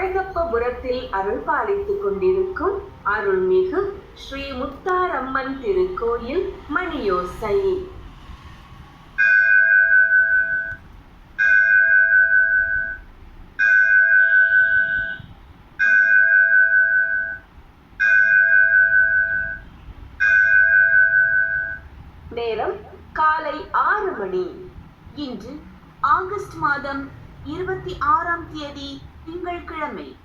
அழகப்பபுரத்தில் அருள் பாலித்துக் கொண்டிருக்கும் அருள்மிகு ஸ்ரீ முத்தாரம்மன் திருக்கோயில் மணியோசை. நேரம் காலை ஆறு மணி. இன்று ஆகஸ்ட் மாதம் இருபத்தி ஆறாம் தேதி திங்கட்கிழமை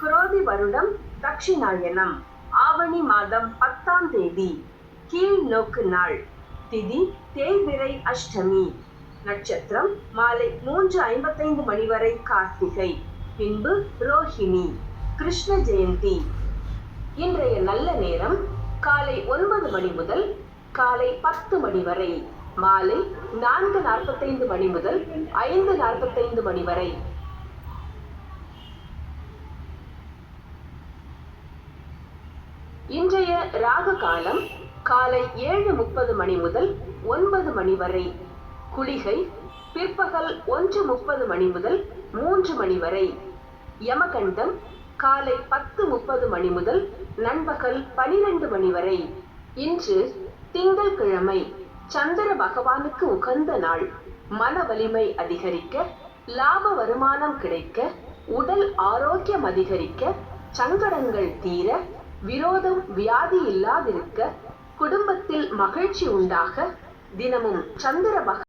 குரோதி வருடம் தட்சிணாயனம் ஆவணி மாதம் பத்தாம் தேதி கீழ் நோக்கு நாள் திதி தேய்பிறை அஷ்டமி. நட்சத்திரம் மாலை மூன்று ஐம்பத்தைந்து மணி வரை கார்த்திகை பின்பு ரோஹிணி கிருஷ்ண ஜெயந்தி. இன்றைய நல்ல நேரம் காலை ஒன்பது மணி முதல் காலை பத்து மணி வரை. மாலை நான்கு நாற்பத்தைந்து மணி முதல் ஐந்து நாற்பத்தைந்து மணி வரை. இன்றைய ராக காலம் காலை ஏழு முப்பது மணி முதல் ஒன்பது மணி வரை. குளிகை பிற்பகல் ஒன்று முப்பது மணி முதல் மூன்று மணி வரை. யமகண்டம் காலை பத்து முப்பது மணி முதல் நண்பகல் பனிரெண்டு மணி வரை. இன்று திங்கள்கிழமை. சந்திர பகவானுக்கு உகந்த நாள். மன வலிமை அதிகரிக்க லாப வருமானம் கிடைக்க உடல் ஆரோக்கியம் அதிகரிக்க சங்கடங்கள் தீர விரோதம் வியாதி இல்லாதிருக்க குடும்பத்தில் மகிழ்ச்சி உண்டாக தினமும் சந்திர பக